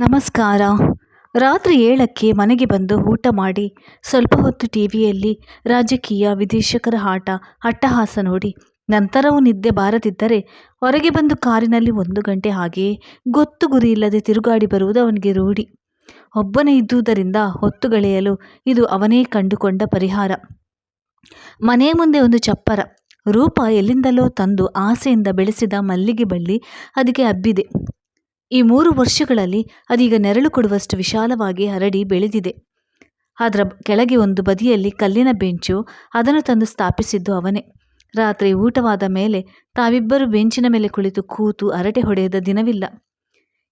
ನಮಸ್ಕಾರ. ರಾತ್ರಿ ಏಳಕ್ಕೆ ಮನೆಗೆ ಬಂದು ಊಟ ಮಾಡಿ, ಸ್ವಲ್ಪ ಹೊತ್ತು ಟಿ ವಿಯಲ್ಲಿ ರಾಜಕೀಯ ವಿದೇಶಕರ ಆಟ, ಅಟ್ಟಹಾಸ ನೋಡಿ, ನಂತರವೂ ನಿದ್ದೆ ಬಾರದಿದ್ದರೆ ಹೊರಗೆ ಬಂದು ಕಾರಿನಲ್ಲಿ ಒಂದು ಗಂಟೆ ಹಾಗೆಯೇ ಗೊತ್ತು ಗುರಿ ಇಲ್ಲದೆ ತಿರುಗಾಡಿ ಬರುವುದು ಅವನಿಗೆ ರೂಢಿ. ಒಬ್ಬನೇ ಇದ್ದುದರಿಂದ ಹೊತ್ತುಗಳೆಯಲು ಇದು ಅವನೇ ಕಂಡುಕೊಂಡ ಪರಿಹಾರ. ಮನೆ ಮುಂದೆ ಒಂದು ಚಪ್ಪರ, ರೂಪ ಎಲ್ಲಿಂದಲೋ ತಂದು ಆಸೆಯಿಂದ ಬೆಳೆಸಿದ ಮಲ್ಲಿಗೆ ಬಳ್ಳಿ ಅದಕ್ಕೆ ಹಬ್ಬಿದೆ ಈ ಮೂರು ವರ್ಷಗಳಲ್ಲಿ ಅದೀಗ ನೆರಳು ಕೊಡುವಷ್ಟು ವಿಶಾಲವಾಗಿ ಹರಡಿ ಬೆಳೆದಿದೆ. ಅದರ ಕೆಳಗೆ ಒಂದು ಬದಿಯಲ್ಲಿ ಕಲ್ಲಿನ ಬೆಂಚು, ಅದನ್ನು ತಂದು ಸ್ಥಾಪಿಸಿದ್ದು ಅವನೇ. ರಾತ್ರಿ ಊಟವಾದ ಮೇಲೆ ತಾವಿಬ್ಬರು ಬೆಂಚಿನ ಮೇಲೆ ಕುಳಿತು ಕೂತು ಹರಟೆ ಹೊಡೆಯದ ದಿನವಿಲ್ಲ.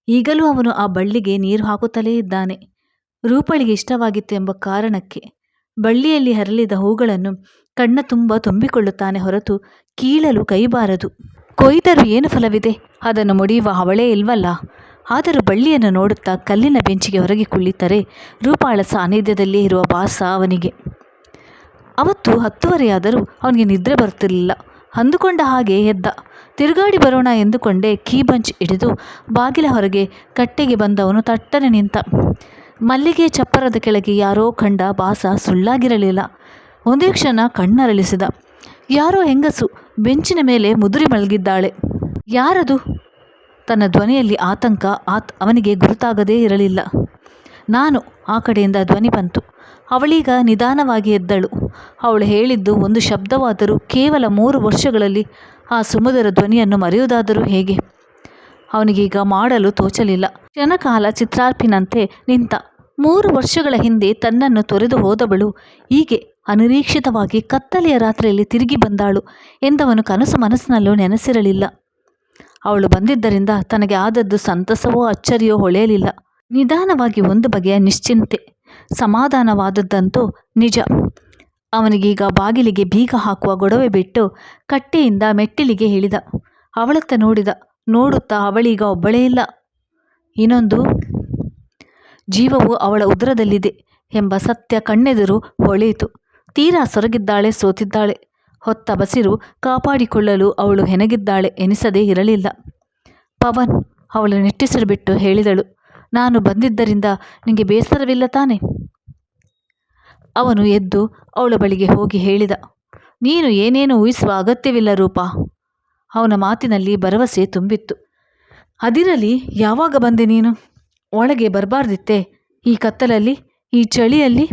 ಈಗಲೂ ಅವನು ಆ ಬಳ್ಳಿಗೆ ನೀರು ಹಾಕುತ್ತಲೇ ಇದ್ದಾನೆ. ರೂಪಳಿಗೆ ಇಷ್ಟವಾಗಿತ್ತು ಎಂಬ ಕಾರಣಕ್ಕೆ ಬಳ್ಳಿಯಲ್ಲಿ ಹರಳಿದ ಹೂಗಳನ್ನು ಕಣ್ಣ ತುಂಬ ತುಂಬಿಕೊಳ್ಳುತ್ತಾನೆ ಹೊರತು ಕೀಳಲು ಕೈಬಾರದು. ಕೊಯ್ದರೂ ಏನು ಫಲವಿದೆ? ಅದನ್ನು ಮುಡಿಯುವ ಅವಳೇ ಇಲ್ವಲ್ಲ? ಆದರೂ ಬಳ್ಳಿಯನ್ನು ನೋಡುತ್ತಾ ಕಲ್ಲಿನ ಬೆಂಚಿಗೆ ಹೊರಗೆ ಕುಳಿತರೆ ರೂಪಾಳ ಸಾನ್ನಿಧ್ಯದಲ್ಲೇ ಇರುವ ಭಾಸ ಅವನಿಗೆ. ಅವತ್ತು ಹತ್ತುವರೆಯಾದರೂ ಅವನಿಗೆ ನಿದ್ರೆ ಬರುತ್ತಿರಲಿಲ್ಲ ಅಂದುಕೊಂಡ ಹಾಗೆ ಎದ್ದ. ತಿರುಗಾಡಿ ಬರೋಣ ಎಂದುಕೊಂಡೇ ಕೀ ಬಂಚ್ ಹಿಡಿದು ಬಾಗಿಲ ಹೊರಗೆ ಕಟ್ಟೆಗೆ ಬಂದವನು ತಟ್ಟನೆ ನಿಂತ. ಮಲ್ಲಿಗೆ ಚಪ್ಪರದ ಕೆಳಗೆ ಯಾರೋ ಕಂಡ ಬಾಸ ಸುಳ್ಳಾಗಿರಲಿಲ್ಲ. ಒಂದೇ ಕ್ಷಣ ಕಣ್ಣರಳಿಸಿದ. ಯಾರೋ ಹೆಂಗಸು ಬೆಂಚಿನ ಮೇಲೆ ಮುದುರಿ ಮಲಗಿದ್ದಾಳೆ. ಯಾರದು? ತನ್ನ ಧ್ವನಿಯಲ್ಲಿ ಆತಂಕ ಆತ್ ಅವನಿಗೆ ಗುರುತಾಗದೇ ಇರಲಿಲ್ಲ. ನಾನು ಆ ಕಡೆಯಿಂದ ಧ್ವನಿ ಬಂತು. ಅವಳೀಗ ನಿಧಾನವಾಗಿ ಎದ್ದಳು. ಅವಳು ಹೇಳಿದ್ದು ಒಂದು ಶಬ್ದವಾದರೂ ಕೇವಲ ಮೂರು ವರ್ಷಗಳಲ್ಲಿ ಆ ಸುಮಧುರ ಧ್ವನಿಯನ್ನು ಮರೆಯುವುದಾದರೂ ಹೇಗೆ? ಅವನಿಗೀಗ ಮಾಡಲು ತೋಚಲಿಲ್ಲ. ಕ್ಷಣಕಾಲ ಚಿತ್ರಾರ್ಪಿನಂತೆ ನಿಂತ. ಮೂರು ವರ್ಷಗಳ ಹಿಂದೆ ತನ್ನನ್ನು ತೊರೆದು ಹೋದವಳು ಹೀಗೆ ಅನಿರೀಕ್ಷಿತವಾಗಿ ಕತ್ತಲೆಯ ರಾತ್ರಿಯಲ್ಲಿ ತಿರುಗಿ ಬಂದಾಳು. ಎಂದವನು ಕನಸು ಮನಸ್ಸಿನಲ್ಲೂ ನೆನೆಸಿರಲಿಲ್ಲ. ಅವಳು ಬಂದಿದ್ದರಿಂದ ತನಗೆ ಆದದ್ದು ಸಂತಸವೋ ಅಚ್ಚರಿಯೋ ಹೊಳೆಯಲಿಲ್ಲ. ನಿಧಾನವಾಗಿ ಒಂದು ಬಗೆಯ ನಿಶ್ಚಿಂತೆ, ಸಮಾಧಾನವಾದದ್ದಂತೂ ನಿಜ. ಅವನಿಗೀಗ ಬಾಗಿಲಿಗೆ ಬೀಗ ಹಾಕುವ ಗೊಡವೆ ಬಿಟ್ಟು ಕಟ್ಟೆಯಿಂದ ಮೆಟ್ಟಿಲಿಗೆ ಇಳಿದ. ಅವಳತ್ತ ನೋಡಿದ, ನೋಡುತ್ತಾ ಅವಳೀಗ ಒಬ್ಬಳೇ ಇಲ್ಲ. ಇನ್ನೊಂದು, ಜೀವವು ಅವಳ ಉದರದಲ್ಲಿದೆ ಎಂಬ ಸತ್ಯ ಕಣ್ಣೆದುರು ಹೊಳೆಯಿತು. ತೀರಾ ಸೊರಗಿದ್ದಾಳೆ, ಸೋತಿದ್ದಾಳೆ. ಹೊತ್ತ ಬಸಿರು ಕಾಪಾಡಿಕೊಳ್ಳಲು ಅವಳು ಹೆನಗಿದ್ದಾಳೆ ಎನಿಸದೇ ಇರಲಿಲ್ಲ. ಪವನ್ ಅವಳು ನಿಟ್ಟುಸಿರು ಬಿಟ್ಟು ಹೇಳಿದಳು, ನಾನು ಬಂದಿದ್ದರಿಂದ ನಿಮಗೆ ಬೇಸರವಿಲ್ಲ ತಾನೆ? ಅವನು ಎದ್ದು ಅವಳ ಬಳಿಗೆ ಹೋಗಿ ಹೇಳಿದ, ನೀನು ಏನೇನು ಊಹಿಸುವ ಅಗತ್ಯವಿಲ್ಲ ರೂಪ. ಅವನ ಮಾತಿನಲ್ಲಿ ಭರವಸೆ ತುಂಬಿತ್ತು, ಅದಿರಲಿ, ಯಾವಾಗ ಬಂದೆ ನೀನು? ಒಳಗೆ ಬರಬಾರ್ದಿತ್ತೆ, ಈ ಕತ್ತಲಲ್ಲಿ, ಈ ಚಳಿಯಲ್ಲಿ?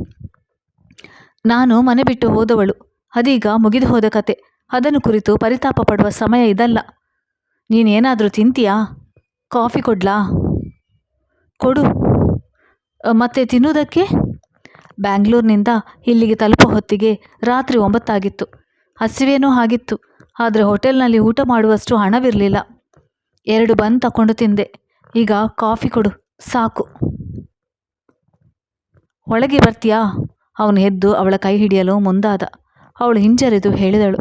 ನಾನು ಮನೆ ಬಿಟ್ಟು ಹೋದವಳು. ಅದೀಗ ಮುಗಿದು ಹೋದ ಕತೆ. ಅದನ್ನು ಕುರಿತು ಪರಿತಾಪ ಪಡುವ ಸಮಯ ಇದಲ್ಲ. ನೀನೇನಾದರೂ ತಿಂತೀಯಾ? ಕಾಫಿ ಕೊಡ್ಲಾ? ಕೊಡು. ಮತ್ತೆ ತಿನ್ನುವುದಕ್ಕೆ? ಬ್ಯಾಂಗ್ಳೂರಿನಿಂದ ಇಲ್ಲಿಗೆ ತಲುಪೋ ಹೊತ್ತಿಗೆ ರಾತ್ರಿ ಒಂಬತ್ತಾಗಿತ್ತು. ಹಸಿವೇನೂ ಆಗಿತ್ತು. ಆದರೆ ಹೋಟೆಲ್ನಲ್ಲಿ ಊಟ ಮಾಡುವಷ್ಟು ಹಣವಿರಲಿಲ್ಲ. ಎರಡು ಬನ್ ತಕೊಂಡು ತಿಂದೆ. ಈಗ ಕಾಫಿ ಕೊಡು. ಸಾಕು. ಒಳಗೆ ಬರ್ತೀಯಾ? ಅವನು ಎದ್ದು ಅವಳ ಕೈ ಹಿಡಿಯಲು ಮುಂದಾದ. ಅವಳು ಹಿಂಜರಿದು ಹೇಳಿದಳು,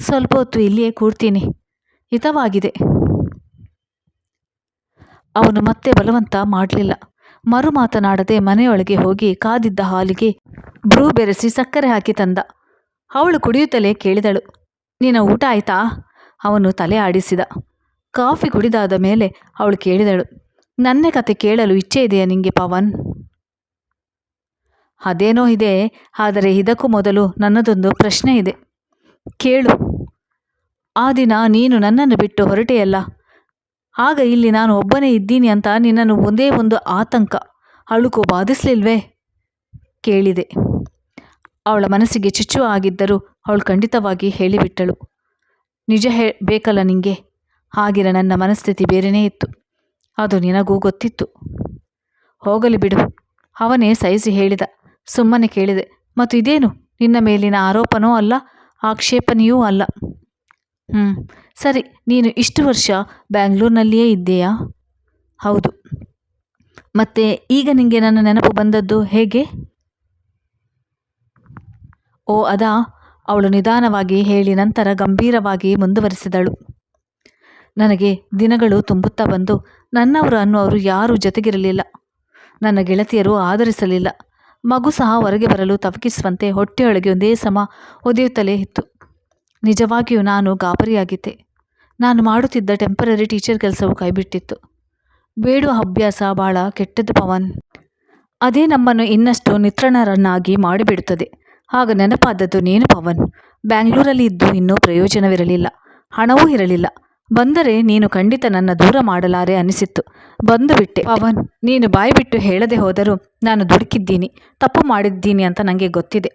ಸ್ವಲ್ಪ ಹೊತ್ತು ಇಲ್ಲಿಯೇ ಕೂರ್ತೀನಿ. ಹಿತವಾಗಿದೆ. ಅವನು ಮತ್ತೆ ಬಲವಂತ ಮಾಡಲಿಲ್ಲ. ಮರು ಮಾತನಾಡದೆ ಮನೆಯೊಳಗೆ ಹೋಗಿ ಕಾದಿದ್ದ ಹಾಲಿಗೆ ಬ್ರೂ ಬೆರೆಸಿ ಸಕ್ಕರೆ ಹಾಕಿ ತಂದ. ಅವಳು ಕುಡಿಯುತ್ತಲೇ ಕೇಳಿದಳು, ನಿನ್ನ ಊಟ ಆಯ್ತಾ? ಅವನು ತಲೆ ಆಡಿಸಿದ. ಕಾಫಿ ಕುಡಿದಾದ ಮೇಲೆ ಅವಳು ಕೇಳಿದಳು, ನನ್ನ ಕತೆ ಕೇಳಲು ಇಚ್ಛೆ ಇದೆಯಾ ನಿಂಗೆ ಪವನ್? ಅದೇನೋ ಇದೆ, ಆದರೆ ಇದಕ್ಕೂ ಮೊದಲು ನನ್ನದೊಂದು ಪ್ರಶ್ನೆ ಇದೆ. ಕೇಳು. ಆ ದಿನ ನೀನು ನನ್ನನ್ನು ಬಿಟ್ಟು ಹೊರಟೆಯಲ್ಲ? ಆಗ ಇಲ್ಲಿ ನಾನು ಒಬ್ಬನೇ ಇದ್ದೀನಿ ಅಂತ ನಿನ್ನನ್ನು ಒಂದೇ ಒಂದು ಆತಂಕ, ಅಳುಕು ಬಾಧಿಸ್ಲಿಲ್ವೇ? ಕೇಳಿದೆ. ಅವಳ ಮನಸ್ಸಿಗೆ ಚುಚ್ಚು ಆಗಿದ್ದರೂ ಅವಳು ಖಂಡಿತವಾಗಿ ಹೇಳಿಬಿಟ್ಟಳು. ನಿಜ ಹೇ, ಬೇಕಲ್ಲ ನಿಂಗೆ? ಆಗಿನ ನನ್ನ ಮನಸ್ಥಿತಿ ಬೇರೆಯೇ ಇತ್ತು. ಅದು ನಿನಗೂ ಗೊತ್ತಿತ್ತು. ಹೋಗಲಿ ಬಿಡು. ಅವನೇ ಸಹಿಸಿ ಹೇಳಿದ. ಸುಮ್ಮನೆ ಕೇಳಿದೆ, ಮತ್ತು ಇದೇನು? ನಿನ್ನ ಮೇಲಿನ ಆರೋಪನೂ ಅಲ್ಲ, ಆಕ್ಷೇಪಣೆಯೂ ಅಲ್ಲ. ಹ್ಞೂ ಸರಿ, ನೀನು ಇಷ್ಟು ವರ್ಷ ಬ್ಯಾಂಗ್ಳೂರಿನಲ್ಲಿಯೇ ಇದ್ದೀಯಾ? ಹೌದು. ಮತ್ತೆ ಈಗ ನಿನಗೆ ನನ್ನ ನೆನಪು ಬಂದದ್ದು ಹೇಗೆ? ಓ, ಅದಾ? ಅವಳು ನಿಧಾನವಾಗಿ ಹೇಳಿ ನಂತರ ಗಂಭೀರವಾಗಿ ಮುಂದುವರಿಸಿದಳು. ನನಗೆ ದಿನಗಳು ತುಂಬುತ್ತಾ ಬಂದು ನನ್ನವರು ಅನ್ನುವರು ಯಾರೂ ಜೊತೆಗಿರಲಿಲ್ಲ. ನನ್ನ ಗೆಳತಿಯರು ಆದರಿಸಲಿಲ್ಲ. ಮಗು ಸಹ ಹೊರಗೆ ಬರಲು ತವಕಿಸುವಂತೆ ಹೊಟ್ಟೆಯೊಳಗೆ ಒಂದೇ ಸಮ ಒದೆಯುತ್ತಲೇ ಇತ್ತು. ನಿಜವಾಗಿಯೂ ನಾನು ಗಾಬರಿಯಾಗಿದ್ದೆ. ನಾನು ಮಾಡುತ್ತಿದ್ದ ಟೆಂಪರರಿ ಟೀಚರ್ ಕೆಲಸವು ಕೈಬಿಟ್ಟಿತ್ತು. ಬೇಡುವ ಅಭ್ಯಾಸ ಭಾಳ ಕೆಟ್ಟದ್ದು ಪವನ್. ಅದೇ ನಮ್ಮನ್ನು ಇನ್ನಷ್ಟು ನಿತ್ರಣರನ್ನಾಗಿ ಮಾಡಿಬಿಡುತ್ತದೆ. ಆಗ ನೆನಪಾದದ್ದು ನೀನು ಪವನ್. ಬ್ಯಾಂಗ್ಳೂರಲ್ಲಿ ಇದ್ದು ಇನ್ನೂ ಪ್ರಯೋಜನವಿರಲಿಲ್ಲ. ಹಣವೂ ಇರಲಿಲ್ಲ. ಬಂದರೆ ನೀನು ಖಂಡಿತ ನನ್ನ ದೂರ ಮಾಡಲಾರೆ ಅನಿಸಿತ್ತು. ಬಂದು ಬಿಟ್ಟೆ. ಪವನ್ ನೀನು ಬಾಯಿ ಬಿಟ್ಟು ಹೇಳದೆ ಹೋದರೂ ನಾನು ದುಡುಕಿದ್ದೀನಿ, ತಪ್ಪು ಮಾಡಿದ್ದೀನಿ ಅಂತ ನನಗೆ ಗೊತ್ತಿದೆ.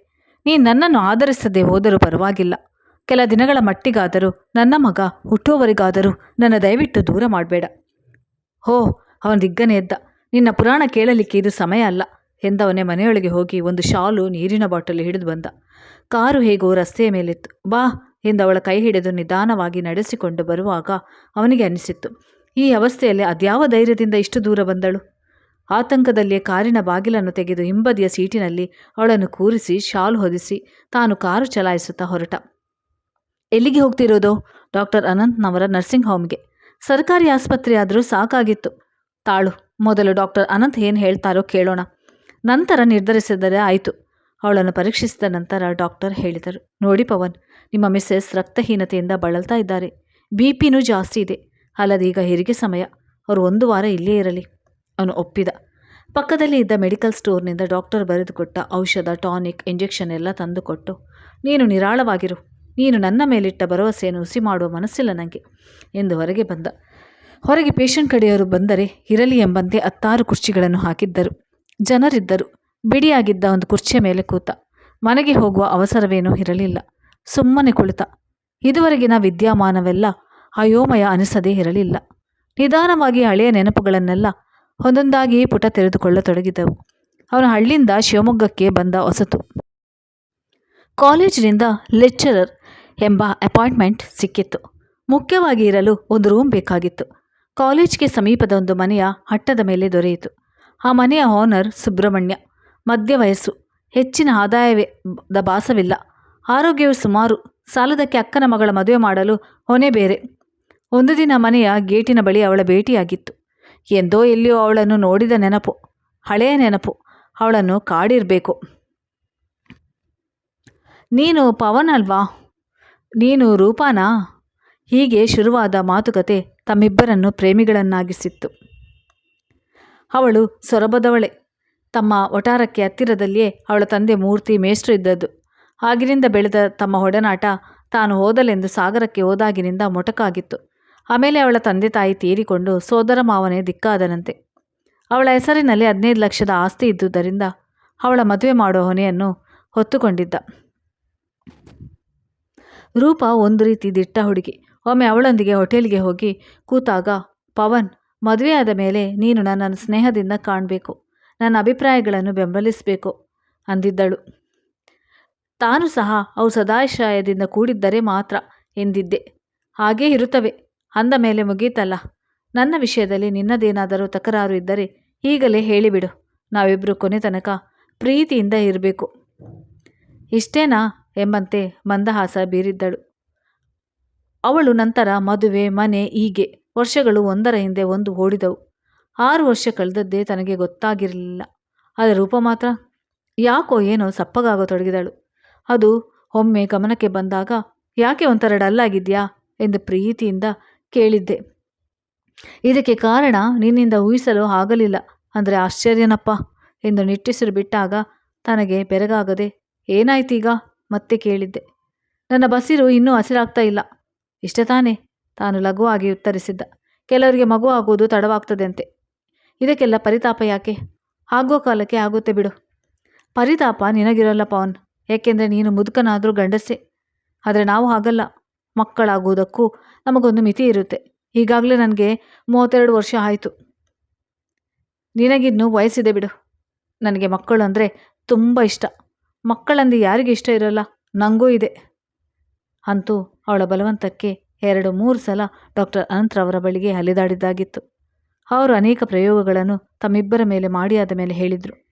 ನೀನು ನನ್ನನ್ನು ಆಧರಿಸದೆ ಹೋದರೂ ಪರವಾಗಿಲ್ಲ. ಕೆಲ ದಿನಗಳ ಮಟ್ಟಿಗಾದರೂ, ನನ್ನ ಮಗ ಹುಟ್ಟುವವರಿಗಾದರೂ ನನ್ನ ದಯವಿಟ್ಟು ದೂರ ಮಾಡಬೇಡ. ಹೋ, ಅವನ ದಿಗ್ಗನೆ ಎದ್ದ. ನಿನ್ನ ಪುರಾಣ ಕೇಳಲಿಕ್ಕೆ ಇದು ಸಮಯ ಅಲ್ಲ ಎಂದವನೇ ಮನೆಯೊಳಗೆ ಹೋಗಿ ಒಂದು ಶಾಲು ನೀರಿನ ಬಾಟಲು ಹಿಡಿದು ಬಂದ. ಕಾರು ಹೇಗೋ ರಸ್ತೆಯ ಮೇಲಿತ್ತು. ಬಾ ಎಂದವಳ ಕೈ ಹಿಡಿದು ನಿಧಾನವಾಗಿ ನಡೆಸಿಕೊಂಡು ಬರುವಾಗ ಅವನಿಗೆ ಅನಿಸಿತ್ತು, ಈ ಅವಸ್ಥೆಯಲ್ಲಿ ಅದ್ಯಾವ ಧೈರ್ಯದಿಂದ ಇಷ್ಟು ದೂರ ಬಂದಳು? ಆತಂಕದಲ್ಲಿಯೇ ಕಾರಿನ ಬಾಗಿಲನ್ನು ತೆಗೆದು ಹಿಂಬದಿಯ ಸೀಟಿನಲ್ಲಿ ಅವಳನ್ನು ಕೂರಿಸಿ ಶಾಲು ಹೊದಿಸಿ ತಾನು ಕಾರು ಚಲಾಯಿಸುತ್ತಾ ಹೊರಟ. ಎಲ್ಲಿಗೆ ಹೋಗ್ತಿರೋದು? Doctor ಅನಂತ್ನವರ nursing ಹೋಮ್ಗೆ. ಸರ್ಕಾರಿ ಆಸ್ಪತ್ರೆಯಾದರೂ ಸಾಕಾಗಿತ್ತು. ತಾಳು, ಮೊದಲು ಡಾಕ್ಟರ್ ಅನಂತ್ ಏನು ಹೇಳ್ತಾರೋ ಕೇಳೋಣ. ನಂತರ ನಿರ್ಧರಿಸಿದರೆ ಆಯಿತು. ಅವಳನ್ನು ಪರೀಕ್ಷಿಸಿದ ನಂತರ ಡಾಕ್ಟರ್ ಹೇಳಿದರು, ನೋಡಿ ಪವನ್, ನಿಮ್ಮ ಮಿಸ್ಸೆಸ್ ರಕ್ತಹೀನತೆಯಿಂದ ಬಳಲ್ತಾ ಇದ್ದಾರೆ. ಬಿ ಪಿನೂ ಜಾಸ್ತಿ ಇದೆ. ಅಲ್ಲದೀಗ ಹೆರಿಗೆ ಸಮಯ. ಅವರು ಒಂದು ವಾರ ಇಲ್ಲೇ ಇರಲಿ. ಅವನು ಒಪ್ಪಿದ. ಪಕ್ಕದಲ್ಲಿ ಇದ್ದ ಮೆಡಿಕಲ್ ಸ್ಟೋರ್ನಿಂದ ಡಾಕ್ಟರ್ ಬರೆದುಕೊಟ್ಟ ಔಷಧ, ಟಾನಿಕ್, ಇಂಜೆಕ್ಷನ್ ಎಲ್ಲ ತಂದುಕೊಟ್ಟು, ನೀನು ನಿರಾಳವಾಗಿರು. ನೀನು ನನ್ನ ಮೇಲಿಟ್ಟ ಭರವಸೆಯನ್ನು ಹುಸಿ ಮಾಡುವ ಮನಸ್ಸಿಲ್ಲ ನನಗೆ ಎಂದು ಹೊರಗೆ ಬಂದ. ಹೊರಗೆ ಪೇಷಂಟ್ ಕಡೆಯವರು ಬಂದರೆ ಇರಲಿ ಎಂಬಂತೆ ಹತ್ತಾರು ಕುರ್ಚಿಗಳನ್ನು ಹಾಕಿದ್ದರು. ಜನರಿದ್ದರು. ಬಿಡಿಯಾಗಿದ್ದ ಒಂದು ಕುರ್ಚಿಯ ಮೇಲೆ ಕೂತ, ಮನೆಗೆ ಹೋಗುವ ಅವಸರವೇನೂ ಇರಲಿಲ್ಲ. ಸುಮ್ಮನೆ ಕುಳಿತ. ಇದುವರೆಗಿನ ವಿದ್ಯಮಾನವೆಲ್ಲ ಅಯೋಮಯ ಅನಿಸದೇ ಇರಲಿಲ್ಲ. ನಿಧಾನವಾಗಿ ಹಳೆಯ ನೆನಪುಗಳನ್ನೆಲ್ಲ ಒಂದೊಂದಾಗಿ ಪುಟ ತೆರೆದುಕೊಳ್ಳತೊಡಗಿದವು. ಅವನು ಹಳ್ಳಿಯಿಂದ ಶಿವಮೊಗ್ಗಕ್ಕೆ ಬಂದ ಹೊಸತು. ಕಾಲೇಜಿನಿಂದ ಲೆಕ್ಚರರ್ ಎಂಬ ಅಪಾಯಿಂಟ್ಮೆಂಟ್ ಸಿಕ್ಕಿತ್ತು. ಮುಖ್ಯವಾಗಿ ಇರಲು ಒಂದು ರೂಮ್ ಬೇಕಾಗಿತ್ತು. ಕಾಲೇಜ್ಗೆ ಸಮೀಪದ ಒಂದು ಮನೆಯ ಹಟ್ಟದ ಮೇಲೆ ದೊರೆಯಿತು. ಆ ಮನೆಯ ಓನರ್ ಸುಬ್ರಹ್ಮಣ್ಯ. ಮಧ್ಯ ವಯಸ್ಸು ಹೆಚ್ಚಿನ ಆದಾಯವೇ ದ ಭಾಸವಿಲ್ಲ. ಆರೋಗ್ಯವು ಸುಮಾರು ಸಾಲದಕ್ಕೆ ಅಕ್ಕನ ಮಗಳ ಮದುವೆ ಮಾಡಲು ಹೊಣೆ ಬೇರೆ. ಒಂದು ದಿನ ಮನೆಯ ಗೇಟಿನ ಬಳಿ ಅವಳ ಭೇಟಿಯಾಗಿತ್ತು. ಎಂದೋ ಎಲ್ಲಿಯೋ ಅವಳನ್ನು ನೋಡಿದ ನೆನಪು, ಹಳೆಯ ನೆನಪು, ಅವಳನ್ನು ಕಾಡಿರಬೇಕು. ನೀನು ಪವನ್ ಅಲ್ವಾ? ನೀನು ರೂಪಾನಾ? ಹೀಗೆ ಶುರುವಾದ ಮಾತುಕತೆ ತಮ್ಮಿಬ್ಬರನ್ನು ಪ್ರೇಮಿಗಳನ್ನಾಗಿಸಿತ್ತು. ಅವಳು ಸೊರಬದವಳೆ. ತಮ್ಮ ಒಟಾರಕ್ಕೆ ಹತ್ತಿರದಲ್ಲಿಯೇ ಅವಳ ತಂದೆ ಮೂರ್ತಿ ಮೇಷ್ಟ್ರು ಇದ್ದದ್ದು. ಆಗಿನಿಂದ ಬೆಳೆದ ತಮ್ಮ ಒಡನಾಟ ತಾನು ಹೋದಲೆಂದು ಸಾಗರಕ್ಕೆ ಹೋದಾಗಿನಿಂದ ಮೊಟಕಾಗಿತ್ತು. ಆಮೇಲೆ ಅವಳ ತಂದೆ ತಾಯಿ ತೀರಿಕೊಂಡು ಸೋದರ ಮಾವನೇ ದಿಕ್ಕಾದನಂತೆ. ಅವಳ ಹೆಸರಿನಲ್ಲಿ ಹದಿನೈದು ಲಕ್ಷದ ಆಸ್ತಿ ಇದ್ದುದರಿಂದ ಅವಳ ಮದುವೆ ಮಾಡುವ ಹೊನೆಯನ್ನು ಹೊತ್ತುಕೊಂಡಿದ್ದ. ರೂಪ ಒಂದು ರೀತಿ ದಿಟ್ಟ ಹುಡುಗಿ. ಒಮ್ಮೆ ಅವಳೊಂದಿಗೆ ಹೋಟೆಲ್ಗೆ ಹೋಗಿ ಕೂತಾಗ, ಪವನ್, ಮದುವೆಯಾದ ಮೇಲೆ ನೀನು ನನ್ನನ್ನು ಸ್ನೇಹದಿಂದ ಕಾಣಬೇಕು. ನನ್ನ ಅಭಿಪ್ರಾಯಗಳನ್ನು ಬೆಂಬಲಿಸಬೇಕು ಅಂದಿದ್ದಳು. ತಾನು ಸಹ ಅವು ಸದಾಶಯದಿಂದ ಕೂಡಿದ್ದರೆ ಮಾತ್ರ ಎಂದಿದ್ದೆ. ಹಾಗೇ ಇರುತ್ತವೆ. ಅಂದ ಮೇಲೆ ಮುಗೀತಲ್ಲ. ನನ್ನ ವಿಷಯದಲ್ಲಿ ನಿನ್ನದೇನಾದರೂ ತಕರಾರು ಇದ್ದರೆ ಈಗಲೇ ಹೇಳಿಬಿಡು. ನಾವಿಬ್ಬರು ಕೊನೆ ತನಕ ಪ್ರೀತಿಯಿಂದ ಇರಬೇಕು. ಇಷ್ಟೇನಾ ಎಂಬಂತೆ ಮಂದಹಾಸ ಬೀರಿದ್ದಳು. ಅವಳು ನಂತರ ಮದುವೆ, ಮನೆ, ಹೀಗೆ ವರ್ಷಗಳು ಒಂದರ ಹಿಂದೆ ಒಂದು ಓಡಿದವು. ಆರು ವರ್ಷ ಕಳೆದದ್ದೇ ತನಗೆ ಗೊತ್ತಾಗಿರಲಿಲ್ಲ. ಆದರೆ ರೂಪ ಮಾತ್ರ ಯಾಕೋ ಏನೋ ಸಪ್ಪಗಾಗತೊಡಗಿದಳು ಅದು ಒಮ್ಮೆ ಗಮನಕ್ಕೆ ಬಂದಾಗ, ಯಾಕೆ ಒಂಥರ ಡಲ್ಲಾಗಿದ್ಯಾ ಎಂದು ಪ್ರೀತಿಯಿಂದ ಕೇಳಿದ್ದೆ. ಇದಕ್ಕೆ ಕಾರಣ ನಿನ್ನಿಂದ ಊಹಿಸಲು ಆಗಲಿಲ್ಲ. ಅಂದರೆ ಆಶ್ಚರ್ಯನಪ್ಪ ಎಂದು ನಿಟ್ಟಿಸಿರು ಬಿಟ್ಟಾಗ ತನಗೆ ಬೆರಗಾಗದೆ, ಏನಾಯ್ತೀಗ? ಮತ್ತೆ ಕೇಳಿದ್ದೆ. ನನ್ನ ಬಸಿರು ಇನ್ನೂ ಹಸಿರಾಗ್ತಾ ಇಲ್ಲ. ಇಷ್ಟ ತಾನೇ? ತಾನು ಲಘುವಾಗಿ ಉತ್ತರಿಸಿದ್ದ. ಕೆಲವರಿಗೆ ಮಗು ಆಗುವುದು ತಡವಾಗ್ತದಂತೆ. ಇದಕ್ಕೆಲ್ಲ ಪರಿತಾಪ ಯಾಕೆ? ಆಗೋ ಕಾಲಕ್ಕೆ ಆಗುತ್ತೆ ಬಿಡು. ಪರಿತಾಪ ನಿನಗಿರಲ್ಲ ಪವನ್. ಏಕೆಂದರೆ ನೀನು ಮುದುಕನಾದರೂ ಗಂಡಸೆ ಆದರೆ ನಾವು ಹಾಗಲ್ಲ. ಮಕ್ಕಳಾಗುವುದಕ್ಕೂ ನಮಗೊಂದು ಮಿತಿ ಇರುತ್ತೆ. ಈಗಾಗಲೇ ನನಗೆ ಮೂವತ್ತೆರಡು ವರ್ಷ ಆಯಿತು. ನಿನಗಿನ್ನೂ ವಯಸ್ಸಿದೆ ಬಿಡು. ನನಗೆ ಮಕ್ಕಳು ಅಂದರೆ ತುಂಬ ಇಷ್ಟ. ಮಕ್ಕಳಂದು ಯಾರಿಗೆ ಇಷ್ಟ ಇರಲ್ಲ? ನನಗೂ ಇದೆ. ಅಂತೂ ಅವಳ ಬಲವಂತಕ್ಕೆ ಎರಡು ಮೂರು ಸಲ ಡಾಕ್ಟರ್ ಅನಂತ್ರವರ ಬಳಿಗೆ ಅಲೆದಾಡಿದ್ದಾಗಿತ್ತು. ಅವರು ಅನೇಕ ಪ್ರಯೋಗಗಳನ್ನು ತಮ್ಮಿಬ್ಬರ ಮೇಲೆ ಮಾಡಿಯಾದ ಮೇಲೆ ಹೇಳಿದರು.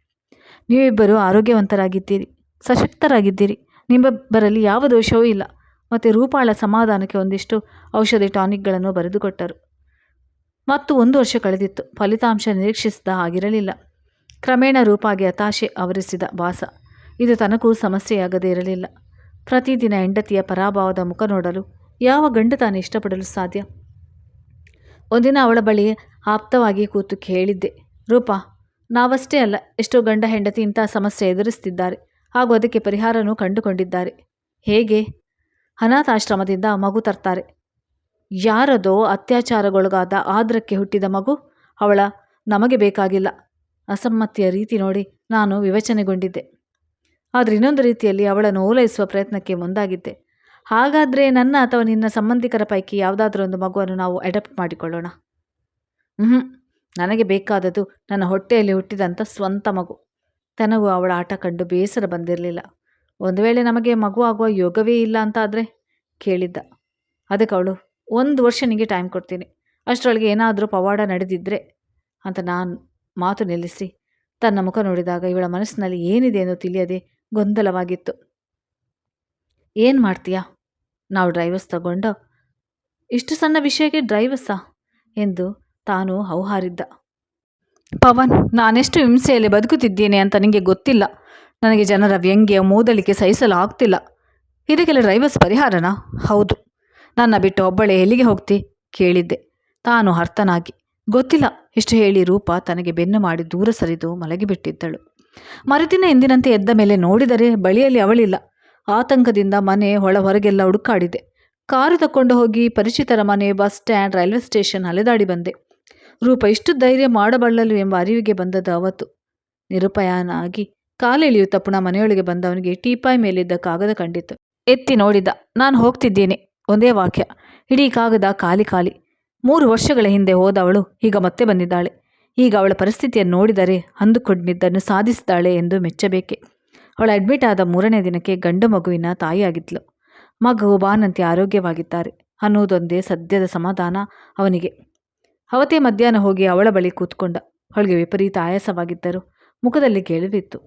ನೀವಿಬ್ಬರು ಆರೋಗ್ಯವಂತರಾಗಿದ್ದೀರಿ, ಸಶಕ್ತರಾಗಿದ್ದೀರಿ. ನಿಮ್ಮಿಬ್ಬರಲ್ಲಿ ಯಾವ ದೋಷವೂ ಇಲ್ಲ. ಮತ್ತು ರೂಪಾಳ ಸಮಾಧಾನಕ್ಕೆ ಒಂದಿಷ್ಟು ಔಷಧಿ ಟಾನಿಕ್ಗಳನ್ನು ಬರೆದುಕೊಟ್ಟರು. ಮತ್ತು ಒಂದು ವರ್ಷ ಕಳೆದಿತ್ತು, ಫಲಿತಾಂಶ ನಿರೀಕ್ಷಿಸಿದ ಹಾಗಿರಲಿಲ್ಲ. ಕ್ರಮೇಣ ರೂಪಾಗೆ ಹತಾಶೆ ಆವರಿಸಿದ ಭಾಸ ಇದು ತನಕೂ ಸಮಸ್ಯೆಯಾಗದೇ ಇರಲಿಲ್ಲ. ಪ್ರತಿದಿನ ಹೆಂಡತಿಯ ಪರಾಭಾವದ ಮುಖ ನೋಡಲು ಯಾವ ಗಂಡು ತಾನು ಇಷ್ಟಪಡಲು ಸಾಧ್ಯ? ಒಂದಿನ ಅವಳ ಬಳಿ ಆಪ್ತವಾಗಿ ಕೂತು ಕೇಳಿದ್ದೆ. ರೂಪಾ, ನಾವಷ್ಟೇ ಅಲ್ಲ, ಎಷ್ಟೋ ಗಂಡ ಹೆಂಡತಿ ಇಂಥ ಸಮಸ್ಯೆ ಎದುರಿಸ್ತಿದ್ದಾರೆ. ಹಾಗೂ ಅದಕ್ಕೆ ಪರಿಹಾರನೂ ಕಂಡುಕೊಂಡಿದ್ದಾರೆ. ಹೇಗೆ? ಅನಾಥಾಶ್ರಮದಿಂದ ಮಗು ತರ್ತಾರೆ. ಯಾರದೋ ಅತ್ಯಾಚಾರಗೊಳಗಾದ ಆದ್ರಕ್ಕೆ ಹುಟ್ಟಿದ ಮಗು, ಅವಳ ನಮಗೆ ಬೇಕಾಗಿಲ್ಲ. ಅಸಮ್ಮತಿಯ ರೀತಿ ನೋಡಿ ನಾನು ವಿವೇಚನೆಗೊಂಡಿದ್ದೆ. ಆದರೆ ಇನ್ನೊಂದು ರೀತಿಯಲ್ಲಿ ಅವಳನ್ನು ಓಲೈಸುವ ಪ್ರಯತ್ನಕ್ಕೆ ಮುಂದಾಗಿದ್ದೆ. ಹಾಗಾದರೆ ನನ್ನ ಅಥವಾ ನಿನ್ನ ಸಂಬಂಧಿಕರ ಪೈಕಿ ಯಾವುದಾದ್ರೂ ಒಂದು ಮಗುವನ್ನು ನಾವು ಅಡಾಪ್ಟ್ ಮಾಡಿಕೊಳ್ಳೋಣ. ಹ್ಞೂ ನನಗೆ ಬೇಕಾದದ್ದು ನನ್ನ ಹೊಟ್ಟೆಯಲ್ಲಿ ಹುಟ್ಟಿದಂಥ ಸ್ವಂತ ಮಗು. ತನಗೂ ಅವಳ ಆಟ ಕಂಡು ಬೇಸರ ಬಂದಿರಲಿಲ್ಲ. ಒಂದು ವೇಳೆ ನಮಗೆ ಮಗು ಆಗುವ ಯೋಗವೇ ಇಲ್ಲ ಅಂತ ಆದರೆ ಕೇಳಿದ್ದ. ಅದಕ್ಕೆ ಅವಳು ಒಂದು ವರ್ಷ ನಿಮಗೆ ಟೈಮ್ ಕೊಡ್ತೀನಿ. ಅಷ್ಟರೊಳಗೆ ಏನಾದರೂ ಪವಾಡ ನಡೆದಿದ್ದರೆ ಅಂತ ನಾನು ಮಾತು ನಿಲ್ಲಿಸಿ, ತನ್ನ ಮುಖ ನೋಡಿದಾಗ ಇವಳ ಮನಸ್ಸಿನಲ್ಲಿ ಏನಿದೆ ಎಂದು ತಿಳಿಯದೆ ಗೊಂದಲವಾಗಿತ್ತು. ಏನು ಮಾಡ್ತೀಯಾ? ನಾವು ಡ್ರೈವರ್ಸ್ ತಗೊಂಡು, ಇಷ್ಟು ಸಣ್ಣ ವಿಷಯಕ್ಕೆ ಡ್ರೈವರ್ಸಾ ಎಂದು ತಾನು ಹೌಹಾರಿದ್ದ. ಪವನ್, ನಾನೆಷ್ಟು ಹಿಂಸೆಯಲ್ಲಿ ಬದುಕುತ್ತಿದ್ದೇನೆ ಅಂತ ನಿಮಗೆ ಗೊತ್ತಿಲ್ಲ. ನನಗೆ ಜನರ ವ್ಯಂಗ್ಯ ಮೂದಲಿಕೆ ಸಹಿಸಲು ಆಗ್ತಿಲ್ಲ. ಇದಕ್ಕೆಲ್ಲ ಡ್ರೈವರ್ಸ್ ಪರಿಹಾರನಾ? ಹೌದು. ನನ್ನ ಬಿಟ್ಟು ಒಬ್ಬಳೇ ಎಲ್ಲಿಗೆ ಹೋಗ್ತಿ? ಕೇಳಿದ್ದೆ. ತಾನು ಅರ್ಥನಾಗಿ. ಗೊತ್ತಿಲ್ಲ. ಇಷ್ಟು ಹೇಳಿ ರೂಪ ತನಗೆ ಬೆನ್ನು ಮಾಡಿ ದೂರ ಸರಿದು ಮಲಗಿಬಿಟ್ಟಿದ್ದಳು. ಮರುದಿನ ಎಂದಿನಂತೆ ಎದ್ದ ಮೇಲೆ ನೋಡಿದರೆ ಬಳಿಯಲ್ಲಿ ಅವಳಿಲ್ಲ. ಆತಂಕದಿಂದ ಮನೆ ಒಳ ಹೊರಗೆಲ್ಲ ಹುಡುಕಾಡಿದೆ. ಕಾರು ತಕೊಂಡು ಹೋಗಿ ಪರಿಚಿತರ ಮನೆ ಬಸ್ ಸ್ಟ್ಯಾಂಡ್ ರೈಲ್ವೆ ಸ್ಟೇಷನ್ ಅಲೆದಾಡಿ ಬಂದೆ. ರೂಪ ಇಷ್ಟು ಧೈರ್ಯ ಮಾಡಬಲ್ಲಲು ಎಂಬ ಅರಿವಿಗೆ ಬಂದದ್ದು ಅವತ್ತು. ನಿರುಪಾಯನಾಗಿ ಕಾಲೆಳೆಯುತ್ತಾ ಪುನಃ ಮನೆಯೊಳಗೆ ಬಂದವನಿಗೆ ಟೀಪಾಯ್ ಮೇಲಿದ್ದ ಕಾಗದ ಕಂಡಿತು. ಎತ್ತಿ ನೋಡಿದ, ನಾನು ಹೋಗ್ತಿದ್ದೇನೆ, ಒಂದೇ ವಾಕ್ಯ. ಇಡೀ ಕಾಗದ ಖಾಲಿ ಖಾಲಿ. ಮೂರು ವರ್ಷಗಳ ಹಿಂದೆ ಹೋದವಳು, ಈಗ ಮತ್ತೆ ಬಂದಿದ್ದಾಳೆ. ಈಗ ಅವಳ ಪರಿಸ್ಥಿತಿಯನ್ನು ನೋಡಿದರೆ ಅಂದುಕೊಂಡಿದ್ದನ್ನು ಸಾಧಿಸಿದ್ದಾಳೆ ಎಂದು ಮೆಚ್ಚಬೇಕೆ? ಅವಳು ಅಡ್ಮಿಟ್ ಆದ ಮೂರನೇ ದಿನಕ್ಕೆ ಗಂಡು ಮಗುವಿನ ತಾಯಿಯಾಗಿದ್ಲು. ಮಗು ಬಾನಂತೆ ಆರೋಗ್ಯವಾಗಿದ್ದಾರೆ ಅನ್ನುವುದೊಂದೇ ಸದ್ಯದ ಸಮಾಧಾನ ಅವನಿಗೆ. ಅವತ್ತೇ ಮಧ್ಯಾಹ್ನ ಹೋಗಿ ಅವಳ ಬಳಿ ಕೂತ್ಕೊಂಡ. ಅವಳಿಗೆ ವಿಪರೀತ ಆಯಾಸವಾಗಿದ್ದರು. ಮುಖದಲ್ಲಿ ಗೆಲುವಿತ್ತು.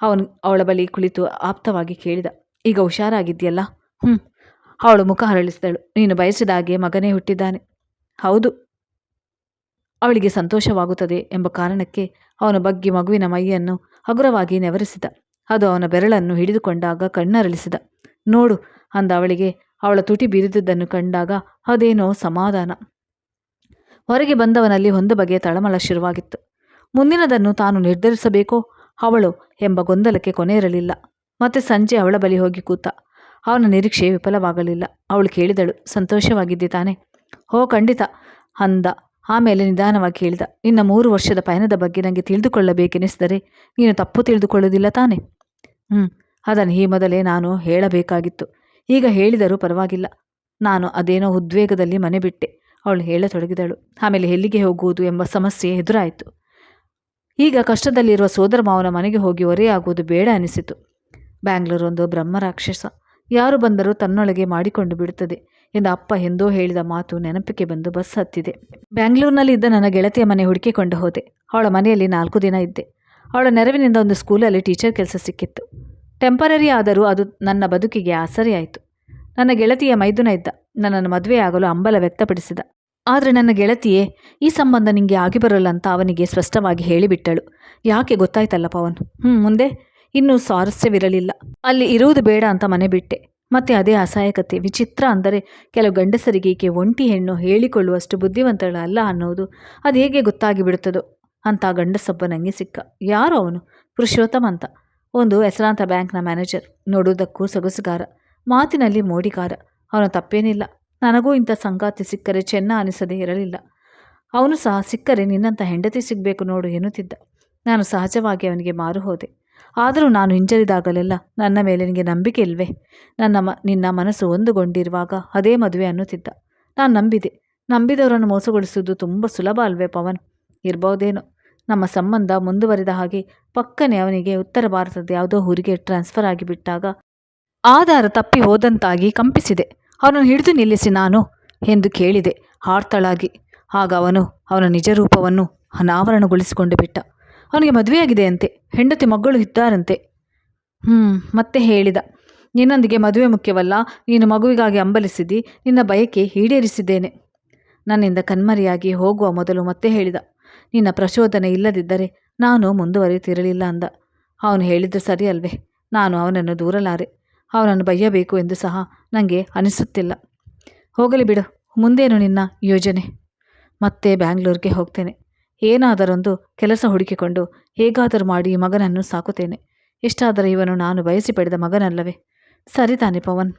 ಅವನು ಅವಳ ಬಳಿ ಕುಳಿತು ಆಪ್ತವಾಗಿ ಕೇಳಿದ, ಈಗ ಹುಷಾರಾಗಿದ್ಯಲ್ಲ ಹ್ಞೂ ಅವಳು ಮುಖ ಹರಳಿಸಿದಳು. ನೀನು ಬಯಸಿದ ಹಾಗೆ ಮಗನೇ ಹುಟ್ಟಿದ್ದಾನೆ. ಹೌದು. ಅವಳಿಗೆ ಸಂತೋಷವಾಗುತ್ತದೆ ಎಂಬ ಕಾರಣಕ್ಕೆ ಅವನ ಬಗ್ಗಿ ಮಗುವಿನ ಮೈಯನ್ನು ಹಗುರವಾಗಿ ನೆವರಿಸಿದ. ಅದು ಅವನ ಬೆರಳನ್ನು ಹಿಡಿದುಕೊಂಡಾಗ ಕಣ್ಣರಳಿಸಿದ. ನೋಡು, ಅಂದ ಅವಳಿಗೆ, ಅವಳ ತುಟಿ ಬೀರಿದುದನ್ನು ಕಂಡಾಗ ಅದೇನೋ ಸಮಾಧಾನ. ಹೊರಗೆ ಬಂದವನಲ್ಲಿ ಒಂದು ಬಗೆಯ ತಳಮಳ ಶುರುವಾಗಿತ್ತು. ಮುಂದಿನದನ್ನು ತಾನು ನಿರ್ಧರಿಸಬೇಕೋ? ಅವಳು ಎಂಬ ಗೊಂದಲಕ್ಕೆ ಕೊನೆ ಇರಲಿಲ್ಲ ಮತ್ತೆ ಸಂಜೆ ಅವಳ ಬಳಿ ಹೋಗಿ ಕೂತ. ಅವನ ನಿರೀಕ್ಷೆ ವಿಫಲವಾಗಲಿಲ್ಲ. ಅವಳು ಕೇಳಿದಳು, ಸಂತೋಷವಾಗಿದ್ದೆ ತಾನೆ? ಹೋ, ಖಂಡಿತ, ಅಂದ. ಆಮೇಲೆ ನಿಧಾನವಾಗಿ ಕೇಳಿದ ನಿನ್ನ ಮೂರು ವರ್ಷದ ಪಯಣದ ಬಗ್ಗೆ ನನಗೆ ತಿಳಿದುಕೊಳ್ಳಬೇಕೆನಿಸಿದರೆ ನೀನು ತಪ್ಪು ತಿಳಿದುಕೊಳ್ಳುವುದಿಲ್ಲ ತಾನೆ? ಹ್ಞೂ ಅದನ್ನು ಈ ಮೊದಲೇ ನಾನು ಹೇಳಬೇಕಾಗಿತ್ತು. ಈಗ ಹೇಳಿದರೂ ಪರವಾಗಿಲ್ಲ. ನಾನು ಅದೇನೋ ಉದ್ವೇಗದಲ್ಲಿ ಮನೆ ಬಿಟ್ಟೆ ಅವಳು ಹೇಳತೊಡಗಿದಳು. ಆಮೇಲೆ ಎಲ್ಲಿಗೆ ಹೋಗುವುದು ಎಂಬ ಸಮಸ್ಯೆ ಎದುರಾಯಿತು. ಈಗ ಕಷ್ಟದಲ್ಲಿರುವ ಸೋದರ ಮಾವನ ಮನೆಗೆ ಹೋಗಿ ಹೊರೆಯಾಗುವುದು ಬೇಡ ಅನಿಸಿತು. ಬ್ಯಾಂಗ್ಳೂರ್ ಒಂದು ಬ್ರಹ್ಮರಾಕ್ಷಸ ಯಾರು ಬಂದರೂ ತನ್ನೊಳಗೆ ಮಾಡಿಕೊಂಡು ಬಿಡುತ್ತದೆ ಎಂದು ಅಪ್ಪ ಎಂದೋ ಹೇಳಿದ ಮಾತು ನೆನಪಿಗೆ ಬಂದು ಬಸ್ ಹತ್ತಿದೆ. ಬ್ಯಾಂಗ್ಳೂರಿನಲ್ಲಿ ಇದ್ದ ನನ್ನ ಗೆಳತಿಯ ಮನೆ ಹುಡುಕಿಕೊಂಡು ಹೋದೆ. ಅವಳ ಮನೆಯಲ್ಲಿ ನಾಲ್ಕು ದಿನ ಇದ್ದೆ. ಅವಳ ನೆರವಿನಿಂದ ಒಂದು ಸ್ಕೂಲಲ್ಲಿ ಟೀಚರ್ ಕೆಲಸ ಸಿಕ್ಕಿತ್ತು. ಟೆಂಪರರಿ ಆದರೂ ಅದು ನನ್ನ ಬದುಕಿಗೆ ಆಸರೆಯಾಯಿತು. ನನ್ನ ಗೆಳತಿಯ ಮೈದುನ ಇದ್ದ. ನನ್ನನ್ನು ಮದುವೆಯಾಗಲು ಅಂಬಲ ವ್ಯಕ್ತಪಡಿಸಿದ. ಆದರೆ ನನ್ನ ಗೆಳತಿಯೇ, ಈ ಸಂಬಂಧ ನಿಮಗೆ ಆಗಿ ಬರಲ್ಲ ಅಂತ ಅವನಿಗೆ ಸ್ಪಷ್ಟವಾಗಿ ಹೇಳಿಬಿಟ್ಟಳು. ಯಾಕೆ ಗೊತ್ತಾಯ್ತಲ್ಲ ಪವನ್ ಹ್ಞೂ ಮುಂದೆ? ಇನ್ನೂ ಸ್ವಾರಸ್ಯವಿರಲಿಲ್ಲ. ಅಲ್ಲಿ ಇರುವುದು ಬೇಡ ಅಂತ ಮನೆ ಬಿಟ್ಟೆ. ಮತ್ತೆ ಅದೇ ಅಸಹಾಯಕತೆ. ವಿಚಿತ್ರ ಅಂದರೆ ಕೆಲವು ಗಂಡಸರಿಗೆ ಈಕೆ ಒಂಟಿ ಹೆಣ್ಣು ಹೇಳಿಕೊಳ್ಳುವಷ್ಟು ಬುದ್ಧಿವಂತಳ ಅಲ್ಲ ಅನ್ನೋದು ಅದು ಹೇಗೆ ಗೊತ್ತಾಗಿಬಿಡುತ್ತದೋ? ಅಂತ ಗಂಡಸೊಬ್ಬ ನನಗೆ ಸಿಕ್ಕ. ಯಾರು ಅವನು? ಪುರುಷೋತ್ತಮ ಅಂತ. ಒಂದು ಹೆಸರಾಂತ ಬ್ಯಾಂಕ್ನ ಮ್ಯಾನೇಜರ್. ನೋಡುವುದಕ್ಕೂ ಸೊಗಸುಗಾರ. ಮಾತಿನಲ್ಲಿ ಮೋಡಿಗಾರ. ಅವನ ತಪ್ಪೇನಿಲ್ಲ. ನನಗೂ ಇಂಥ ಸಂಗಾತಿ ಸಿಕ್ಕರೆ ಚೆನ್ನ ಅನಿಸದೆ ಇರಲಿಲ್ಲ. ಅವನು ಸಹ, ಸಿಕ್ಕರೆ ನಿನ್ನಂಥ ಹೆಂಡತಿ ಸಿಗಬೇಕು ನೋಡು ಎನ್ನುತ್ತಿದ್ದ. ನಾನು ಸಹಜವಾಗಿ ಅವನಿಗೆ ಮಾರು ಹೋದೆ. ಆದರೂ ನಾನು ಹಿಂಜರಿದಾಗಲೆಲ್ಲ ನನ್ನ ಮೇಲೆ ನಿನಗೆ ನಂಬಿಕೆ ಇಲ್ವೇ? ನನ್ನ ಮ, ನಿನ್ನ ಮನಸ್ಸು ಒಂದುಗೊಂಡಿರುವಾಗ ಅದೇ ಮದುವೆ ಅನ್ನುತ್ತಿದ್ದ. ನಾನು ನಂಬಿದೆ. ನಂಬಿದವರನ್ನು ಮೋಸಗೊಳಿಸುವುದು ತುಂಬ ಸುಲಭ ಅಲ್ವೇ ಪವನ್? ಇರ್ಬೋದೇನೋ. ನಮ್ಮ ಸಂಬಂಧ ಮುಂದುವರಿದ ಹಾಗೆ ಪಕ್ಕನೆ ಅವನಿಗೆ ಉತ್ತರ ಭಾರತದ ಯಾವುದೋ ಊರಿಗೆ ಟ್ರಾನ್ಸ್ಫರ್ ಆಗಿಬಿಟ್ಟಾಗ ಆಧಾರ ತಪ್ಪಿ ಹೋದಂತಾಗಿ ಕಂಪಿಸಿದೆ. ಅವನನ್ನು ಹಿಡಿದು ನಿಲ್ಲಿಸಿ ನಾನು ಎಂದು ಕೇಳಿದೆ. ಆರ್ತಳಾಗಿ. ಆಗ ಅವನು ಅವನ ನಿಜ ರೂಪವನ್ನು ಅನಾವರಣಗೊಳಿಸಿಕೊಂಡು ಬಿಟ್ಟ. ಅವನಿಗೆ ಮದುವೆಯಾಗಿದೆಯಂತೆ. ಹೆಂಡತಿ ಮಗಳು ಇದ್ದಾರಂತೆ. ಹ್ಞೂ ಮತ್ತೆ ಹೇಳಿದ. ನಿನ್ನೊಂದಿಗೆ ಮದುವೆ ಮುಖ್ಯವಲ್ಲ. ನೀನು ಮಗುವಿಗಾಗಿ ಅಂಬಲಿಸಿದಿ. ನಿನ್ನ ಬಯಕೆ ಈಡೇರಿಸಿದ್ದೇನೆ. ನನ್ನಿಂದ ಕಣ್ಮರೆಯಾಗಿ ಹೋಗುವ ಮೊದಲು ಮತ್ತೆ ಹೇಳಿದ. ನಿನ್ನ ಪ್ರಚೋದನೆ ಇಲ್ಲದಿದ್ದರೆ ನಾನು ಮುಂದುವರಿಯುತ್ತಿರಲಿಲ್ಲ ಅಂದ. ಅವನು ಹೇಳಿದ್ದು ಸರಿ ಅಲ್ವೇ ನಾನು ಅವನನ್ನು ದೂರಲಾರೆ. ಅವನನ್ನು ಬಯ್ಯಬೇಕು ಎಂದು ಸಹ ನನಗೆ ಅನಿಸುತ್ತಿಲ್ಲ. ಹೋಗಲಿ ಬಿಡು, ಮುಂದೇನು ನಿನ್ನ ಯೋಜನೆ? ಮತ್ತೆ ಬ್ಯಾಂಗ್ಳೂರ್ಗೆ ಹೋಗ್ತೇನೆ. ಏನಾದರೊಂದು ಕೆಲಸ ಹುಡುಕಿಕೊಂಡು ಹೇಗಾದರೂ ಮಾಡಿ ಮಗನನ್ನು ಸಾಕುತ್ತೇನೆ. ಇಷ್ಟಾದರೂ ಇವನು ನಾನು ಬಯಸಿ ಪಡೆದ ಮಗನಲ್ಲವೇ? ಸರಿ ತಾನೆ ಪವನ್.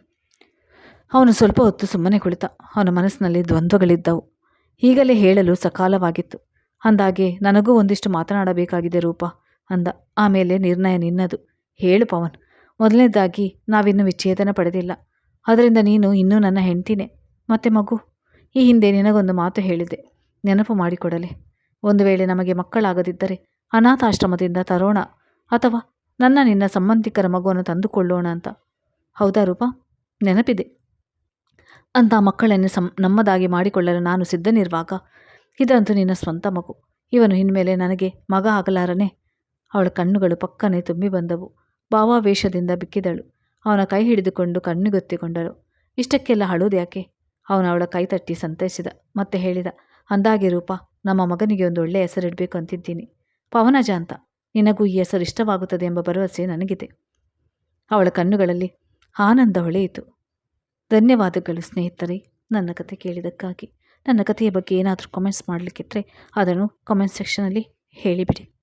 ಅವನು ಸ್ವಲ್ಪ ಹೊತ್ತು ಸುಮ್ಮನೆ ಕುಳಿತ. ಅವನ ಮನಸ್ಸಿನಲ್ಲಿ ದ್ವಂದ್ವಗಳಿದ್ದವು. ಈಗಲೇ ಹೇಳಲು ಸಕಾಲವಾಗಿತ್ತು. ಅಂದಾಗೆ ನನಗೂ ಒಂದಿಷ್ಟು ಮಾತನಾಡಬೇಕಾಗಿದೆ ರೂಪ ಅಂದ. ಆಮೇಲೆ ನಿರ್ಣಯ ನಿನ್ನದು. ಹೇಳು ಪವನ್. ಮೊದಲನೇದಾಗಿ ನಾವಿನ್ನೂ ವಿಚ್ಛೇದನ ಪಡೆದಿಲ್ಲ. ಅದರಿಂದ ನೀನು ಇನ್ನೂ ನನ್ನ ಹೆಂಡ್ತಿನೇ. ಮತ್ತೆ ಮಗು, ಈ ಹಿಂದೆ ನಿನಗೊಂದು ಮಾತು ಹೇಳಿದೆ. ನೆನಪು ಮಾಡಿಕೊಡಲಿ. ಒಂದು ವೇಳೆ ನಮಗೆ ಮಕ್ಕಳಾಗದಿದ್ದರೆ ಅನಾಥಾಶ್ರಮದಿಂದ ತರೋಣ ಅಥವಾ ನನ್ನ ನಿನ್ನ ಸಂಬಂಧಿಕರ ಮಗುವನ್ನು ತಂದುಕೊಳ್ಳೋಣ ಅಂತ. ಹೌದಾ ರೂಪ? ನೆನಪಿದೆ. ಅಂತ ಮಕ್ಕಳನ್ನು ಸಂ, ನಮ್ಮದಾಗಿ ಮಾಡಿಕೊಳ್ಳಲು ನಾನು ಸಿದ್ಧನಿರುವಾಗ, ಇದಂತೂ ನಿನ್ನ ಸ್ವಂತ ಮಗು. ಇವನು ಇನ್ಮೇಲೆ ನನಗೆ ಮಗ ಆಗಲಾರನೆ? ಅವಳ ಕಣ್ಣುಗಳು ಪಕ್ಕನೆ ತುಂಬಿ ಬಂದವು. ಭಾವಾವೇಶದಿಂದ ಬಿಕ್ಕಿದಳು. ಅವನ ಕೈ ಹಿಡಿದುಕೊಂಡು ಕಣ್ಣಿಗೊತ್ತಿಕೊಂಡಳು ಇಷ್ಟಕ್ಕೆಲ್ಲ ಅಳುವುದ್ಯಾಕೆ ಯಾಕೆ? ಅವನು ಅವಳ ಕೈ ತಟ್ಟಿ ಸಂತೈಸಿದ. ಮತ್ತೆ ಹೇಳಿದ, ಅಂದಾಗೆ ರೂಪ, ನಮ್ಮ ಮಗನಿಗೆ ಒಂದು ಒಳ್ಳೆಯ ಹೆಸರಿಡಬೇಕು ಅಂತಿದ್ದೀನಿ. ಪವನಜ ಅಂತ. ನಿನಗೂ ಈ ಹೆಸರು ಇಷ್ಟವಾಗುತ್ತದೆ ಎಂಬ ಭರವಸೆ ನನಗಿದೆ. ಅವಳ ಕಣ್ಣುಗಳಲ್ಲಿ ಆನಂದ ಹೊಳೆಯಿತು. ಧನ್ಯವಾದಗಳು ಸ್ನೇಹಿತರೆ, ನನ್ನ ಕತೆ ಕೇಳಿದ್ದಕ್ಕಾಗಿ. ನನ್ನ ಕಥೆಯ ಬಗ್ಗೆ ಏನಾದರೂ ಕಾಮೆಂಟ್ಸ್ ಮಾಡಲಿಕ್ಕಿದ್ರೆ ಅದನ್ನು ಕಮೆಂಟ್ ಸೆಕ್ಷನಲ್ಲಿ ಹೇಳಿಬಿಡಿ.